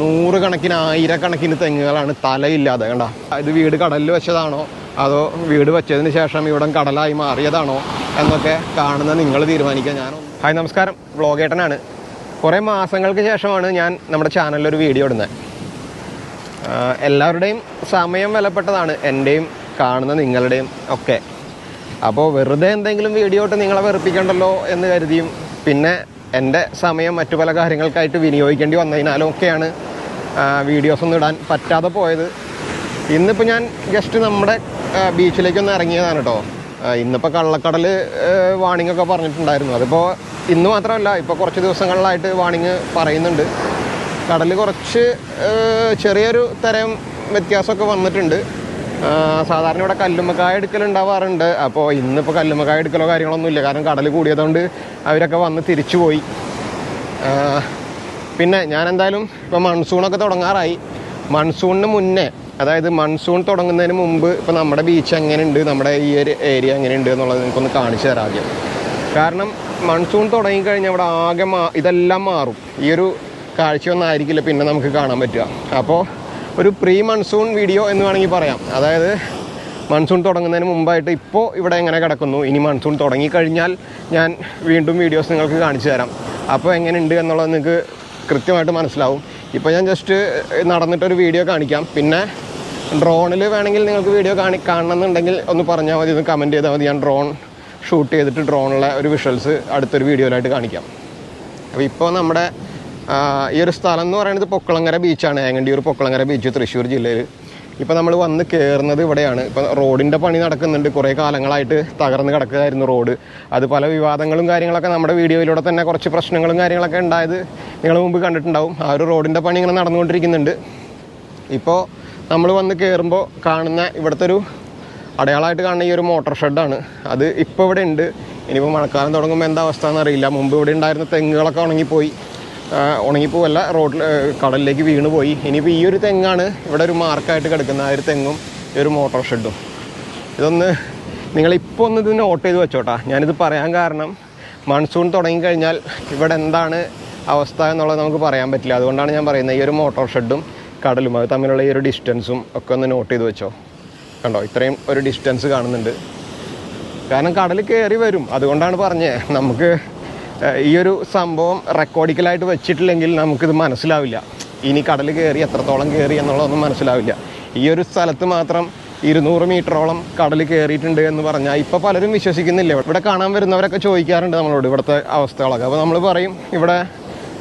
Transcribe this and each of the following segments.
നൂറുകണക്കിന് ആയിരക്കണക്കിന് തെങ്ങുകളാണ് തലയില്ലാതെ കണ്ട? ഇത് വീട് കടലിൽ വെച്ചതാണോ? അതോ വീട് വെച്ചതിന് ശേഷം ഇവിടം കടലായി മാറിയതാണോ? എന്നൊക്കെ കാണുന്ന നിങ്ങൾ തീരുമാനിക്കുക. ഞാൻ ഹായ് നമസ്കാരം. വ്ളോഗേട്ടനാണ്. കുറേ മാസങ്ങൾക്ക് ശേഷമാണ് ഞാൻ നമ്മുടെ ചാനലിൽ ഒരു വീഡിയോ ഇടുന്നത്. എല്ലാവരുടെയും സമയം വിലപ്പെട്ടതാണ് എന്റെയും കാണുന്ന നിങ്ങളുടെയും ഒക്കെ. അപ്പോൾ വെറുതെ എന്തെങ്കിലും വീഡിയോ ഇട്ട് നിങ്ങളെ വെറുപ്പിക്കണ്ടല്ലോ എന്ന് കരുതിയും പിന്നെ എന്റെ സമയം മറ്റു പല കാര്യങ്ങൾക്കായിട്ട് വിനിയോഗിക്കേണ്ടി വന്നതിനാലും ഒക്കെയാണ് വീഡിയോസ് ഒന്നും ഇടാൻ പറ്റാതെ പോയത്. ഇന്നിപ്പോൾ ഞാൻ ജസ്റ്റ് നമ്മുടെ ബീച്ചിലേക്കൊന്ന് ഇറങ്ങിയതാണ് കേട്ടോ ഇന്നിപ്പോൾ കള്ളക്കടൽ വാണിംഗ് ഒക്കെ പറഞ്ഞിട്ടുണ്ടായിരുന്നു. അതിപ്പോൾ ഇന്ന് മാത്രമല്ല ഇപ്പോൾ കുറച്ച് ദിവസങ്ങളിലായിട്ട് വാണിംഗ് പറയുന്നുണ്ട്. കടൽ കുറച്ച് ചെറിയൊരു തരം വ്യത്യാസമൊക്കെ വന്നിട്ടുണ്ട്. സാധാരണ ഇവിടെ കല്ലുമ്മക്കായ എടുക്കൽ ഉണ്ടാവാറുണ്ട്. അപ്പോൾ ഇന്നിപ്പോൾ കല്ലുമ്മക്കായ എടുക്കലോ കാര്യങ്ങളൊന്നും ഇല്ല കാരണം കടൽ കൂടിയതുകൊണ്ട് അവരൊക്കെ വന്ന് തിരിച്ചു പോയി പിന്നെ ഞാൻ എന്തായാലും ഇപ്പോൾ മൺസൂണൊക്കെ തുടങ്ങാറായി. മൺസൂണിന് മുന്നേ അതായത് മൺസൂൺ തുടങ്ങുന്നതിന് മുമ്പ് ഇപ്പോൾ നമ്മുടെ ബീച്ച് എങ്ങനെയുണ്ട്? നമ്മുടെ ഈ ഒരു ഏരിയ എങ്ങനെയുണ്ട് എന്നുള്ളത് നിങ്ങൾക്കൊന്ന് കാണിച്ചു തരാം ആദ്യം. കാരണം മൺസൂൺ തുടങ്ങിക്കഴിഞ്ഞാൽ ഇവിടെ ആകെ മാ ഇതെല്ലാം മാറും. ഈ ഒരു കാഴ്ചയൊന്നായിരിക്കില്ല പിന്നെ നമുക്ക് കാണാൻ പറ്റുക. അപ്പോൾ ഒരു പ്രീ മൺസൂൺ വീഡിയോ എന്ന് വേണമെങ്കിൽ പറയാം. അതായത് മൺസൂൺ തുടങ്ങുന്നതിന് മുമ്പായിട്ട് ഇപ്പോൾ ഇവിടെ എങ്ങനെ കിടക്കുന്നു? ഇനി മൺസൂൺ തുടങ്ങിക്കഴിഞ്ഞാൽ ഞാൻ വീണ്ടും വീഡിയോസ് നിങ്ങൾക്ക് കാണിച്ചു തരാം. അപ്പോൾ എങ്ങനെയുണ്ട് എന്നുള്ളത് നിങ്ങൾക്ക് കൃത്യമായിട്ട് മനസ്സിലാവും. ഇപ്പോൾ ഞാൻ ജസ്റ്റ് നടന്നിട്ടൊരു വീഡിയോ കാണിക്കാം. പിന്നെ ഡ്രോണിൽ വേണമെങ്കിൽ നിങ്ങൾക്ക് വീഡിയോ കാണി കാണണമെന്നുണ്ടെങ്കിൽ ഒന്ന് പറഞ്ഞാൽ മതി ഒന്ന് കമന്റ് ചെയ്താൽ മതി. ഞാൻ ഡ്രോൺ ഷൂട്ട് ചെയ്തിട്ട് ഡ്രോണിലെ ഒരു വിഷ്വൽസ് അടുത്തൊരു വീഡിയോയിലായിട്ട് കാണിക്കാം. അപ്പോൾ ഇപ്പോൾ നമ്മുടെ ഈ ഒരു സ്ഥലം എന്ന് പറയുന്നത് പൊക്കളങ്ങര ബീച്ചാണ് ഏങ്ങണ്ടിയൂർ പൊക്കളങ്ങര ബീച്ച് തൃശ്ശൂർ ജില്ലയിൽ ഇപ്പോൾ നമ്മൾ വന്ന് കയറുന്നത് ഇവിടെയാണ്. ഇപ്പോൾ റോഡിന്റെ പണി നടക്കുന്നുണ്ട്. കുറേ കാലങ്ങളായിട്ട് തകർന്ന് കിടക്കുകയായിരുന്നു റോഡ്. അത് പല വിവാദങ്ങളും കാര്യങ്ങളൊക്കെ നമ്മുടെ വീഡിയോയിലൂടെ തന്നെ കുറച്ച് പ്രശ്നങ്ങളും കാര്യങ്ങളൊക്കെ ഉണ്ടായത്. നിങ്ങൾ മുമ്പ് കണ്ടിട്ടുണ്ടാവും. ആ ഒരു റോഡിന്റെ പണി ഇങ്ങനെ നടന്നുകൊണ്ടിരിക്കുന്നുണ്ട്. ഇപ്പോൾ നമ്മൾ വന്ന് കയറുമ്പോൾ കാണുന്ന ഇവിടുത്തെ ഒരു അടയാളമായിട്ട് കാണുന്ന ഈ ഒരു മോട്ടോർ ഷെഡാണ്. അത് ഇപ്പോൾ ഇവിടെ ഉണ്ട്. ഇനിയിപ്പോൾ മഴക്കാലം തുടങ്ങുമ്പോൾ എന്താ അവസ്ഥ എന്നറിയില്ല. മുമ്പ് ഇവിടെ ഉണ്ടായിരുന്ന തെങ്ങുകളൊക്കെ ഉണങ്ങിപ്പോയി. ഉണങ്ങിപ്പോവല്ല റോഡിൽ കടലിലേക്ക് വീണ് പോയി ഇനിയിപ്പോൾ ഈ ഒരു തെങ്ങാണ് ഇവിടെ ഒരു മാർക്കായിട്ട് കിടക്കുന്ന ആ ഒരു തെങ്ങും ഈ ഒരു മോട്ടോർ ഷെഡും. ഇതൊന്ന് നിങ്ങളിപ്പോൾ ഒന്ന് ഇത് നോട്ട് ചെയ്ത് വെച്ചോട്ടാ. ഞാനിത് പറയാൻ കാരണം മൺസൂൺ തുടങ്ങിക്കഴിഞ്ഞാൽ ഇവിടെ എന്താണ് അവസ്ഥ എന്നുള്ളത് നമുക്ക് പറയാൻ പറ്റില്ല. അതുകൊണ്ടാണ് ഞാൻ പറയുന്നത് ഈ ഒരു മോട്ടോർ ഷെഡും കടലും അത് തമ്മിലുള്ള ഈ ഒരു ഡിസ്റ്റൻസും ഒക്കെ ഒന്ന് നോട്ട് ചെയ്ത് വെച്ചോ. കണ്ടോ? ഇത്രയും ഒരു ഡിസ്റ്റൻസ് കാണുന്നുണ്ട്. കാരണം കടൽ കയറി വരും. അതുകൊണ്ടാണ് പറഞ്ഞത് നമുക്ക് ഈ ഒരു സംഭവം റെക്കോർഡിക്കലായിട്ട് വെച്ചിട്ടില്ലെങ്കിൽ നമുക്കിത് മനസ്സിലാവില്ല. ഇനി കടൽ കയറി എത്രത്തോളം കയറി എന്നുള്ളതൊന്നും മനസ്സിലാവില്ല. ഈ ഒരു സ്ഥലത്ത് മാത്രം ഇരുന്നൂറ് മീറ്ററോളം കടൽ കയറിയിട്ടുണ്ട് എന്ന് പറഞ്ഞാൽ ഇപ്പോൾ പലരും വിശ്വസിക്കുന്നില്ല? ഇവിടെ കാണാൻ വരുന്നവരൊക്കെ ചോദിക്കാറുണ്ട് നമ്മളോട് ഇവിടുത്തെ അവസ്ഥകളൊക്കെ. അപ്പോൾ നമ്മൾ പറയും ഇവിടെ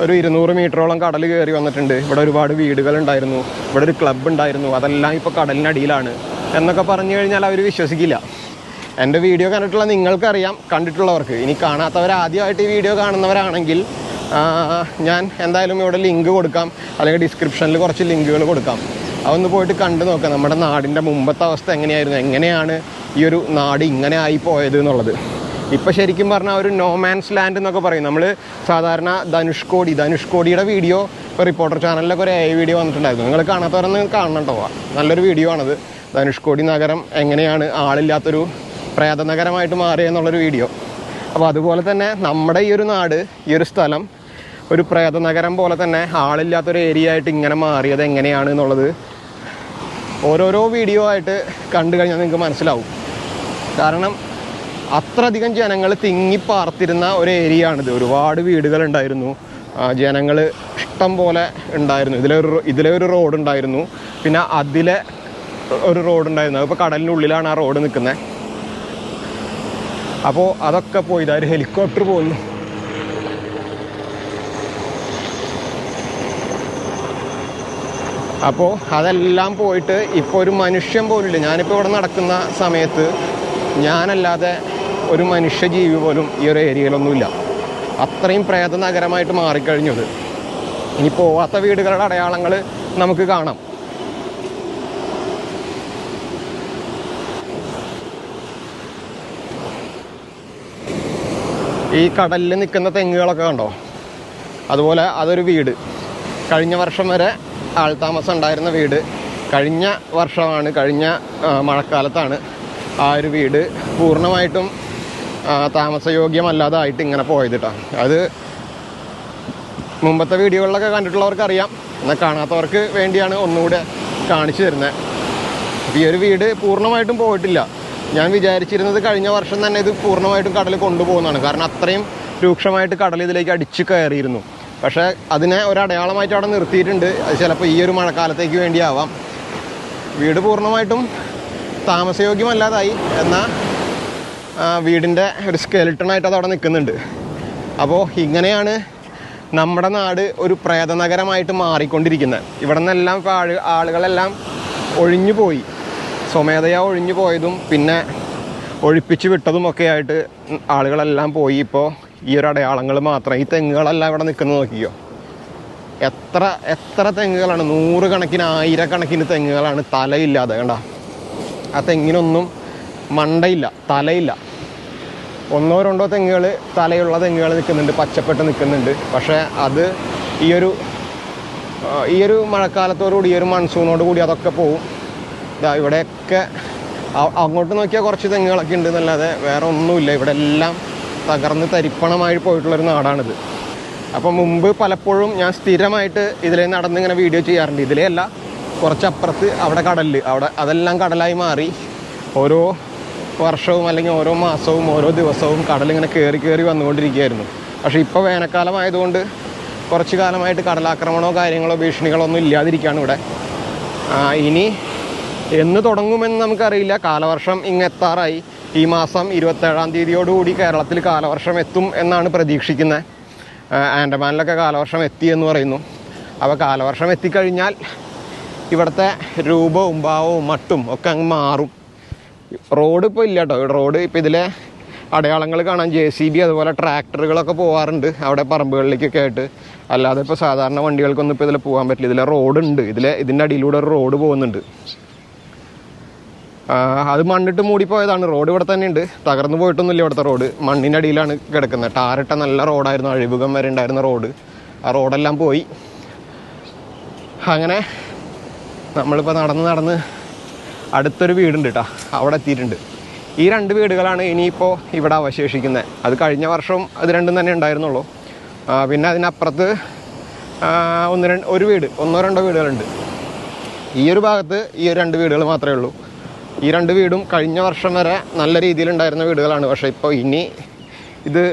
ഒരു ഇരുന്നൂറ് മീറ്ററോളം കടൽ കയറി വന്നിട്ടുണ്ട്. ഇവിടെ ഒരുപാട് വീടുകൾ ഉണ്ടായിരുന്നു ഇവിടെ ഒരു ക്ലബ്ബ് ഉണ്ടായിരുന്നു. അതെല്ലാം ഇപ്പോൾ കടലിനടിയിലാണ്. എന്നൊക്കെ പറഞ്ഞു കഴിഞ്ഞാൽ അവർ വിശ്വസിക്കില്ല. എന്റെ വീഡിയോ കണ്ടിട്ടുള്ള നിങ്ങൾക്കറിയാം കണ്ടിട്ടുള്ളവർക്ക്. ഇനി കാണാത്തവർ ആദ്യമായിട്ട് ഈ വീഡിയോ കാണുന്നവരാണെങ്കിൽ ഞാൻ എന്തായാലും ഇവിടെ ലിങ്ക് കൊടുക്കാം. അല്ലെങ്കിൽ ഡിസ്ക്രിപ്ഷനിൽ കുറച്ച് ലിങ്കുകൾ കൊടുക്കാം. അതൊന്ന് പോയിട്ട് കണ്ടു നോക്കാം. നമ്മുടെ നാടിന്റെ മുമ്പത്തെ അവസ്ഥ എങ്ങനെയായിരുന്നു? എങ്ങനെയാണ് ഈ ഒരു നാട് ഇങ്ങനെ ആയി പോയത് എന്നുള്ളത്. ഇപ്പം ശരിക്കും പറഞ്ഞാൽ ഒരു നോമാൻസ് ലാൻഡ് എന്നൊക്കെ പറയും. നമ്മൾ സാധാരണ ധനുഷ്കോടി ധനുഷ്കോടിയുടെ വീഡിയോ ഇപ്പോൾ റിപ്പോർട്ടർ ചാനലിലൊക്കെ ഒരു എ വീഡിയോ വന്നിട്ടുണ്ടായിരുന്നു. നിങ്ങൾ കാണാത്തവരൊന്ന് കാണണം കേട്ടോ നല്ലൊരു വീഡിയോ ആണത്. ധനുഷ്കോടി നഗരം എങ്ങനെയാണ് ആളില്ലാത്തൊരു പ്രേത നഗരമായിട്ട് മാറിയെന്നുള്ളൊരു വീഡിയോ അപ്പോൾ അതുപോലെ തന്നെ നമ്മുടെ ഈ ഒരു നാട് ഈ ഒരു സ്ഥലം ഒരു പ്രേത നഗരം പോലെ തന്നെ ആളില്ലാത്തൊരു ഏരിയ ആയിട്ട് ഇങ്ങനെ മാറിയത് എങ്ങനെയാണ് എന്നുള്ളത് ഓരോരോ വീഡിയോ ആയിട്ട് കണ്ടു കഴിഞ്ഞാൽ നിങ്ങൾക്ക് മനസ്സിലാവും. കാരണം അത്രയധികം ജനങ്ങൾ തിങ്ങിപ്പാർത്തിരുന്ന ഒരു ഏരിയ ആണിത് ഒരുപാട് വീടുകൾ ഉണ്ടായിരുന്നു. ജനങ്ങൾ ഇഷ്ടം പോലെ ഉണ്ടായിരുന്നു. ഇതിലൊരു ഇതിലെ ഒരു റോഡ് ഉണ്ടായിരുന്നു. പിന്നെ അതിലെ ഒരു റോഡ് ഉണ്ടായിരുന്നു. അതിപ്പോൾ കടലിന്റെ ഉള്ളിലാണ് ആ റോഡ് നിൽക്കുന്നത് അപ്പോൾ അതൊക്കെ പോയി. ഒരു ഹെലികോപ്റ്റർ പോകുന്നു അപ്പോൾ അതെല്ലാം പോയിട്ട് ഇപ്പോൾ ഒരു മനുഷ്യൻ പോലില്ല ഞാനിപ്പോൾ ഇവിടെ നടക്കുന്ന സമയത്ത് ഞാനല്ലാതെ ഒരു മനുഷ്യജീവി പോലും ഈ ഒരു ഏരിയയിലൊന്നുമില്ല. അത്രയും പ്രേത നഗരമായിട്ട് മാറിക്കഴിഞ്ഞത്. ഇനി പോവാത്ത വീടുകളുടെ അടയാളങ്ങൾ നമുക്ക് കാണാം. ഈ കടലിൽ നിൽക്കുന്ന തെങ്ങുകളൊക്കെ കണ്ടോ? അതുപോലെ അതൊരു വീട്. കഴിഞ്ഞ വർഷം വരെ ആൾ താമസം ഉണ്ടായിരുന്ന വീട്. കഴിഞ്ഞ വർഷമാണ് കഴിഞ്ഞ മഴക്കാലത്താണ് ആ ഒരു വീട് പൂർണമായിട്ടും താമസയോഗ്യമല്ലാതായിട്ട് ഇങ്ങനെ പോയത് കേട്ടോ അത് മുമ്പത്തെ വീഡിയോകളിലൊക്കെ കണ്ടിട്ടുള്ളവർക്ക് അറിയാം എന്നാൽ കാണാത്തവർക്ക് വേണ്ടിയാണ് ഒന്നുകൂടെ കാണിച്ചു തരുന്നത് അപ്പോൾ ഈ ഒരു വീട് പൂർണമായിട്ടും പോയിട്ടില്ല. ഞാൻ വിചാരിച്ചിരുന്നത് കഴിഞ്ഞ വർഷം തന്നെ ഇത് പൂർണമായിട്ടും കടൽ കൊണ്ടുപോകുന്നതാണ്. കാരണം അത്രയും രൂക്ഷമായിട്ട് കടൽ ഇതിലേക്ക് അടിച്ചു കയറിയിരുന്നു. പക്ഷേ അതിനെ ഒരു അടയാളമായിട്ട് അവിടെ നിർത്തിയിട്ടുണ്ട്. അത് ചിലപ്പോൾ ഈ ഒരു മഴക്കാലത്തേക്ക് വേണ്ടിയാവാം. വീട് പൂർണമായിട്ടും താമസയോഗ്യമല്ലാതായി. എന്നാൽ വീടിന്റെ ഒരു സ്കെലിട്ടണായിട്ട് അത് അവിടെ നിൽക്കുന്നുണ്ട്. അപ്പോൾ ഇങ്ങനെയാണ് നമ്മുടെ നാട് ഒരു പ്രേതനഗരമായിട്ട് മാറിക്കൊണ്ടിരിക്കുന്നത്. ഇവിടെ നിന്നെല്ലാം ഇപ്പോൾ ആൾ ആളുകളെല്ലാം ഒഴിഞ്ഞു പോയി. സ്വമേധയാ ഒഴിഞ്ഞു പോയതും പിന്നെ ഒഴിപ്പിച്ച് വിട്ടതും ഒക്കെ ആയിട്ട് ആളുകളെല്ലാം പോയി. ഇപ്പോൾ ഈ ഒരു അടയാളങ്ങൾ മാത്രം. ഈ തെങ്ങുകളെല്ലാം ഇവിടെ നിൽക്കുന്നത് നോക്കിയോ എത്ര എത്ര തെങ്ങുകളാണ്? നൂറുകണക്കിന് ആയിരക്കണക്കിന് തെങ്ങുകളാണ് തലയില്ലാതെ കണ്ട. ആ തെങ്ങിനൊന്നും മണ്ടയില്ല തലയില്ല. ഒന്നോ രണ്ടോ തെങ്ങുകൾ തലയുള്ള തെങ്ങുകൾ നിൽക്കുന്നുണ്ട് പച്ചപ്പെട്ട് നിൽക്കുന്നുണ്ട്. പക്ഷേ അത് ഈ ഒരു ഈ ഒരു മഴക്കാലത്തോടുകൂടി ഈ ഒരു മൺസൂണോട് കൂടി അതൊക്കെ പോവും. ഇതാ ഇവിടെയൊക്കെ അങ്ങോട്ട് നോക്കിയാൽ കുറച്ച് തെങ്ങുകളൊക്കെ ഉണ്ട് എന്നല്ലാതെ വേറെ ഒന്നുമില്ല. ഇവിടെ എല്ലാം തകർന്ന് തരിപ്പണമായി പോയിട്ടുള്ളൊരു നാടാണിത്. അപ്പം മുമ്പ് പലപ്പോഴും ഞാൻ സ്ഥിരമായിട്ട് ഇതിലേ നടന്ന് ഇങ്ങനെ വീഡിയോ ചെയ്യാറുണ്ട്. ഇതിലേ അല്ല കുറച്ചപ്പുറത്ത് അവിടെ കടലിൽ അവിടെ അതെല്ലാം കടലായി മാറി. ഓരോ വർഷവും അല്ലെങ്കിൽ ഓരോ മാസവും ഓരോ ദിവസവും കടലിങ്ങനെ കയറി കയറി വന്നുകൊണ്ടിരിക്കുകയായിരുന്നു. പക്ഷേ ഇപ്പോൾ വേനൽക്കാലമായതുകൊണ്ട് കുറച്ച് കാലമായിട്ട് കടലാക്രമണമോ കാര്യങ്ങളോ ഭീഷണികളോ ഒന്നും ഇല്ലാതിരിക്കുകയാണ് ഇവിടെ. ഇനി എന്ന് തുടങ്ങുമെന്ന് നമുക്കറിയില്ല. കാലവർഷം ഇങ്ങെത്താറായി ഈ മാസം ഇരുപത്തേഴാം തീയതിയോടുകൂടി കേരളത്തിൽ കാലവർഷം എത്തും എന്നാണ് പ്രതീക്ഷിക്കുന്നത്. ആൻഡമാനിലൊക്കെ കാലവർഷം എത്തി എന്ന് പറയുന്നു. അപ്പോൾ കാലവർഷം എത്തിക്കഴിഞ്ഞാൽ ഇവിടുത്തെ രൂപവും ഭാവവും മട്ടും ഒക്കെ അങ്ങ് മാറും. റോഡ് ഇപ്പോൾ ഇല്ല കേട്ടോ റോഡ് ഇപ്പോൾ ഇതിലെ അടയാളങ്ങൾ കാണാൻ ജെ സി ബി അതുപോലെ ട്രാക്ടറുകളൊക്കെ പോകാറുണ്ട് അവിടെ പറമ്പുകളിലേക്കൊക്കെ ആയിട്ട്. അല്ലാതെ ഇപ്പോൾ സാധാരണ വണ്ടികൾക്കൊന്നും ഇപ്പോൾ ഇതിൽ പോകാൻ പറ്റില്ല. ഇതിലെ റോഡ് ഉണ്ട് ഇതിലെ ഇതിന്റെ അടിയിലൂടെ ഒരു റോഡ് പോകുന്നുണ്ട്. അത് മണ്ണിട്ട് മൂടിപ്പോയതാണ്. റോഡ് ഇവിടെ തന്നെ ഉണ്ട് തകർന്നു പോയിട്ടൊന്നുമില്ല ഇവിടുത്തെ റോഡ്. മണ്ണിന്റെ അടിയിലാണ് കിടക്കുന്നത്. ടാറിട്ട നല്ല റോഡായിരുന്നു. അഴിമുഖം വരെ ഉണ്ടായിരുന്ന റോഡ്. ആ റോഡെല്ലാം പോയി. അങ്ങനെ നമ്മളിപ്പോൾ നടന്ന് നടന്ന് അടുത്തൊരു വീടുണ്ട് കേട്ടോ അവിടെ എത്തിയിട്ടുണ്ട്. ഈ രണ്ട് വീടുകളാണ് ഇനിയിപ്പോൾ ഇവിടെ അവശേഷിക്കുന്നത്. അത് കഴിഞ്ഞ വർഷം അത് രണ്ടും തന്നെ ഉണ്ടായിരുന്നുള്ളൂ. പിന്നെ അതിനപ്പുറത്ത് ഒന്ന് രണ്ട് ഒരു വീട് ഒന്നോ രണ്ടോ വീടുകളുണ്ട്. ഈ ഒരു ഭാഗത്ത് ഈ രണ്ട് വീടുകൾ മാത്രമേ ഉള്ളൂ. ഈ രണ്ട് വീടും കഴിഞ്ഞ വർഷം വരെ നല്ല രീതിയിലുണ്ടായിരുന്ന വീടുകളാണ്. പക്ഷേ ഇപ്പോൾ ഇനി ഇത്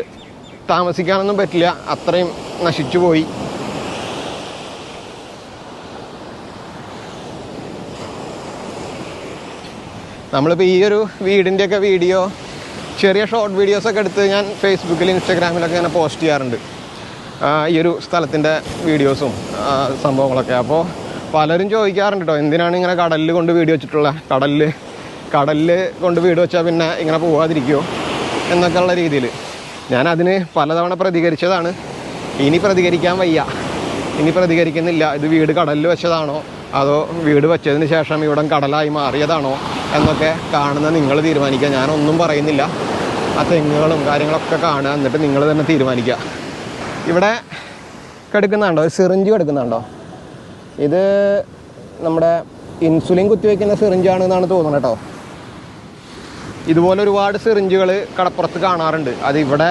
താമസിക്കാനൊന്നും പറ്റില്ല. അത്രയും നശിച്ചു പോയി. നമ്മളിപ്പോൾ ഈ ഒരു വീടിന്റെയൊക്കെ വീഡിയോ ചെറിയ ഷോർട്ട് വീഡിയോസൊക്കെ എടുത്ത് ഞാൻ ഫേസ്ബുക്കിൽ ഇൻസ്റ്റാഗ്രാമിലൊക്കെ ഇങ്ങനെ പോസ്റ്റ് ചെയ്യാറുണ്ട്. ഈ ഒരു സ്ഥലത്തിന്റെ വീഡിയോസും സംഭവങ്ങളൊക്കെ. അപ്പോൾ പലരും ചോദിക്കാറുണ്ട് കേട്ടോ എന്തിനാണ് ഇങ്ങനെ കടലിൽ കൊണ്ട് വീഡിയോ വെച്ചിട്ടുള്ള? കടലിൽ കടലിൽ കൊണ്ട് വീട് വെച്ചാൽ പിന്നെ ഇങ്ങനെ പോകാതിരിക്കുമോ എന്നൊക്കെ ഉള്ള രീതിയിൽ ഞാൻ അതിന് പലതവണ പ്രതികരിച്ചതാണ്. ഇനി പ്രതികരിക്കാൻ വയ്യ. ഇനി പ്രതികരിക്കുന്നില്ല. ഇത് വീട് കടലിൽ വെച്ചതാണോ? അതോ വീട് വെച്ചതിന് ശേഷം ഇവിടം കടലായി മാറിയതാണോ? എന്നൊക്കെ കാണുന്ന നിങ്ങൾ തീരുമാനിക്കുക. ഞാനൊന്നും പറയുന്നില്ല. ആ തെങ്ങുകളും കാര്യങ്ങളൊക്കെ കാണുക. എന്നിട്ട് നിങ്ങൾ തന്നെ തീരുമാനിക്കുക. ഇവിടെ കിടക്കുന്നുണ്ടോ? ഒരു സിറിഞ്ച് കിടക്കുന്നുണ്ടോ? ഇത് നമ്മുടെ ഇൻസുലിൻ കുത്തിവെക്കുന്ന സിറിഞ്ചാണ് എന്നാണ് തോന്നുന്നത് കേട്ടോ. ഇതുപോലെ ഒരുപാട് സിറിഞ്ചുകൾ കടപ്പുറത്ത് കാണാറുണ്ട്. അത് ഇവിടെ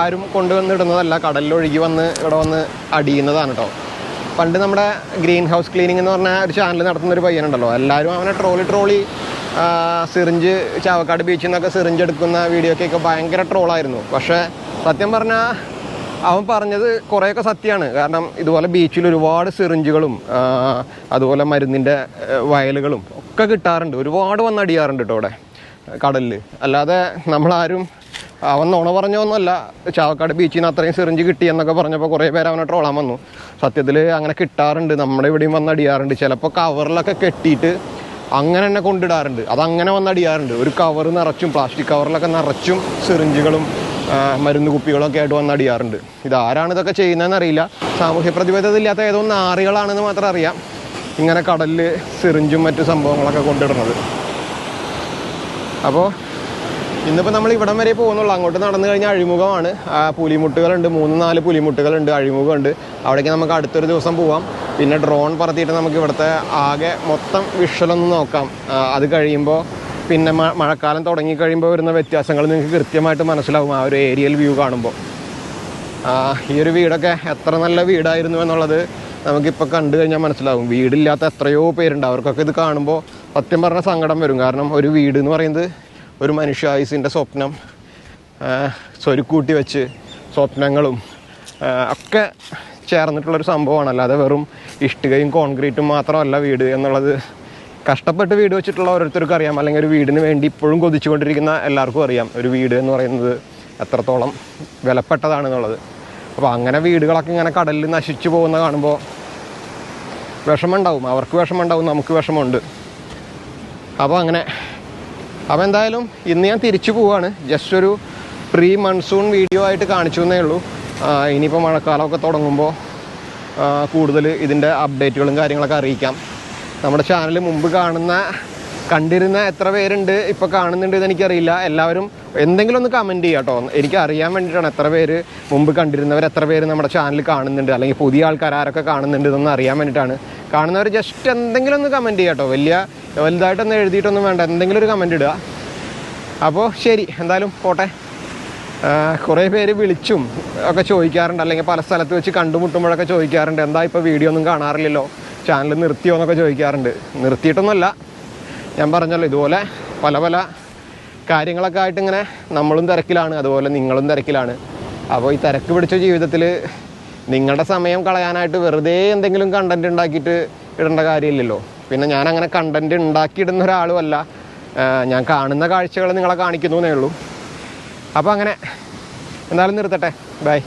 ആരും കൊണ്ടുവന്നിടുന്നതല്ല. കടലിലൊഴുകി വന്ന് ഇവിടെ വന്ന് അടിയുന്നതാണ് കേട്ടോ. പണ്ട് നമ്മുടെ ഗ്രീൻ ഹൗസ് ക്ലീനിങ് എന്ന് പറഞ്ഞ ഒരു ചാനൽ നടത്തുന്ന ഒരു പയ്യനുണ്ടല്ലോ. എല്ലാവരും അവനെ ട്രോളി ട്രോളി സിറിഞ്ച് ചാവക്കാട് ബീച്ചിൽ നിന്നൊക്കെ സിറിഞ്ച് എടുക്കുന്ന വീഡിയോ വീഡിയോക്കൊക്കെ ഭയങ്കര ട്രോളായിരുന്നു പക്ഷേ സത്യം പറഞ്ഞാൽ അവൻ പറഞ്ഞത് കുറേയൊക്കെ സത്യമാണ്. കാരണം ഇതുപോലെ ബീച്ചിൽ ഒരുപാട് സിറിഞ്ചുകളും അതുപോലെ മരുന്നിന്റെ വയലുകളും ഒക്കെ കിട്ടാറുണ്ട്. ഒരുപാട് വന്ന് അടിയാറുണ്ട് കേട്ടോ അവിടെ കടലിൽ. അല്ലാതെ നമ്മളാരും അവൻ നുണ പറഞ്ഞൊന്നുമല്ല ചാവക്കാട് ബീച്ചിൽ നിന്ന് അത്രയും സിറിഞ്ച് കിട്ടി എന്നൊക്കെ പറഞ്ഞപ്പോൾ കുറേ പേര് അവനെ ട്രോളാൻ വന്നു. സത്യത്തിൽ അങ്ങനെ കിട്ടാറുണ്ട്. നമ്മുടെ ഇവിടെയും വന്ന് അടിയാറുണ്ട്. ചിലപ്പോൾ കവറിലൊക്കെ കെട്ടിയിട്ട് അങ്ങനെ തന്നെ കൊണ്ടിടാറുണ്ട്. അതങ്ങനെ വന്ന് അടിയാറുണ്ട് ഒരു കവർ നിറച്ചും പ്ലാസ്റ്റിക് കവറിലൊക്കെ നിറച്ചും സിറിഞ്ചുകളും മരുന്ന് കുപ്പികളൊക്കെ ആയിട്ട് വന്നടിയാറുണ്ട്. ഇതാരാണ് ഇതൊക്കെ ചെയ്യുന്നതെന്ന് അറിയില്ല. സാമൂഹ്യ പ്രതിബദ്ധത ഇല്ലാത്ത ഏതോ നാറികളാണെന്ന് മാത്രം അറിയാം. ഇങ്ങനെ കടലിൽ സിറിഞ്ചും മറ്റു സംഭവങ്ങളൊക്കെ കൊണ്ടിടുന്നത്. അപ്പോൾ ഇന്നിപ്പോൾ നമ്മൾ ഇവിടം വരെ പോകുന്നുള്ളൂ. അങ്ങോട്ട് നടന്നു കഴിഞ്ഞാൽ അഴിമുഖമാണ്. പുലിമുട്ടുകളുണ്ട്. മൂന്ന് നാല് പുലിമുട്ടുകളുണ്ട്. അഴിമുഖമുണ്ട്. അവിടേക്ക് നമുക്ക് അടുത്തൊരു ദിവസം പോവാം. പിന്നെ ഡ്രോൺ പറത്തിയിട്ട് നമുക്ക് ഇവിടുത്തെ ആകെ മൊത്തം വിഷ്വലൊന്ന് നോക്കാം. അത് കഴിയുമ്പോൾ പിന്നെ മഴക്കാലം തുടങ്ങിക്കഴിയുമ്പോൾ വരുന്ന വ്യത്യാസങ്ങൾ നിങ്ങൾക്ക് കൃത്യമായിട്ട് മനസ്സിലാവും ആ ഒരു ഏരിയൽ വ്യൂ കാണുമ്പോൾ. ഈ ഒരു വീടൊക്കെ എത്ര നല്ല വീടായിരുന്നു എന്നുള്ളത് നമുക്കിപ്പോൾ കണ്ടു കഴിഞ്ഞാൽ മനസ്സിലാവും. വീടില്ലാത്ത എത്രയോ പേരുണ്ട്. അവർക്കൊക്കെ ഇത് കാണുമ്പോൾ സത്യം പറഞ്ഞ സങ്കടം വരും. കാരണം ഒരു വീട് എന്ന് പറയുന്നത് ഒരു മനുഷ്യായുസിന്റെ സ്വപ്നം സ്വരുക്കൂട്ടി വെച്ച് സ്വപ്നങ്ങളും ഒക്കെ ചേർന്നിട്ടുള്ളൊരു സംഭവമാണ്. അല്ലാതെ വെറും ഇഷ്ടികയും കോൺക്രീറ്റും മാത്രമല്ല വീട് എന്നുള്ളത്. കഷ്ടപ്പെട്ട് വീട് വെച്ചിട്ടുള്ള ഓരോരുത്തർക്കും അറിയാം. അല്ലെങ്കിൽ ഒരു വീടിന് വേണ്ടി ഇപ്പോഴും കൊതിച്ചുകൊണ്ടിരിക്കുന്ന എല്ലാവർക്കും അറിയാം. ഒരു വീട് എന്ന് പറയുന്നത് എത്രത്തോളം വിലപ്പെട്ടതാണെന്നുള്ളത്. അപ്പോൾ അങ്ങനെ വീടുകളൊക്കെ ഇങ്ങനെ കടലിൽ നശിച്ചു പോകുന്ന കാണുമ്പോൾ വിഷമമുണ്ടാവും. അവർക്ക് വിഷമമുണ്ടാവും നമുക്ക് വിഷമമുണ്ട്. അപ്പോൾ അങ്ങനെ. അപ്പോൾ എന്തായാലും ഇന്ന് ഞാൻ തിരിച്ചു പോവാണ്. ജസ്റ്റ് ഒരു പ്രീ മൺസൂൺ വീഡിയോ ആയിട്ട് കാണിച്ചു എന്നേ ഉള്ളൂ. ഇനിയിപ്പോൾ മഴക്കാലമൊക്കെ തുടങ്ങുമ്പോൾ കൂടുതൽ ഇതിന്റെ അപ്ഡേറ്റുകളും കാര്യങ്ങളൊക്കെ അറിയിക്കാം. നമ്മുടെ ചാനൽ മുമ്പ് കാണുന്ന കണ്ടിരുന്ന എത്ര പേരുണ്ട് ഇപ്പോൾ കാണുന്നുണ്ട് എന്ന് എനിക്കറിയില്ല. എല്ലാവരും എന്തെങ്കിലും ഒന്ന് കമന്റ് ചെയ്യാം കേട്ടോ എനിക്ക് അറിയാൻ വേണ്ടിയിട്ടാണ് എത്ര പേര് മുമ്പ് കണ്ടിരുന്നവർ എത്ര പേര് നമ്മുടെ ചാനൽ കാണുന്നുണ്ട് അല്ലെങ്കിൽ പുതിയ ആൾക്കാർ ആരൊക്കെ കാണുന്നുണ്ട് ഇതൊന്നും അറിയാൻ വേണ്ടിയിട്ടാണ് കാണുന്നവർ ജസ്റ്റ് എന്തെങ്കിലും ഒന്ന് കമന്റ് ചെയ്യാം വലിയ വലുതായിട്ടൊന്നും എഴുതിയിട്ടൊന്നും വേണ്ട. എന്തെങ്കിലും ഒരു കമന്റ് ഇടുക. അപ്പോൾ ശരി. എന്തായാലും പോട്ടെ. കുറേ പേര് വിളിച്ചും ഒക്കെ ചോദിക്കാറുണ്ട്. അല്ലെങ്കിൽ പല സ്ഥലത്ത് വെച്ച് കണ്ടുമുട്ടുമ്പോഴൊക്കെ ചോദിക്കാറുണ്ട്. എന്താ ഇപ്പോൾ വീഡിയോ ഒന്നും കാണാറില്ലല്ലോ? ചാനൽ നിർത്തിയോ എന്നൊക്കെ ചോദിക്കാറുണ്ട്. നിർത്തിയിട്ടൊന്നുമല്ല. ഞാൻ പറഞ്ഞല്ലോ ഇതുപോലെ പല പല കാര്യങ്ങളൊക്കെ ആയിട്ട് ഇങ്ങനെ നമ്മളും തിരക്കിലാണ്. അതുപോലെ നിങ്ങളും തിരക്കിലാണ്. അപ്പോൾ ഈ തിരക്ക് പിടിച്ച ജീവിതത്തിൽ നിങ്ങളുടെ സമയം കളയാനായിട്ട് വെറുതെ എന്തെങ്കിലും കണ്ടന്റ് ഉണ്ടാക്കിയിട്ട് ഇടേണ്ട കാര്യമില്ലല്ലോ. പിന്നെ ഞാൻ അങ്ങനെ കണ്ടന്റ് ഉണ്ടാക്കിയിടുന്ന ഒരാളുമല്ല. ഞാൻ കാണുന്ന കാഴ്ചകൾ നിങ്ങളെ കാണിക്കുന്നു എന്നേ ഉള്ളൂ. അപ്പോൾ അങ്ങനെ. എന്തായാലും നിർത്തട്ടെ. ബൈ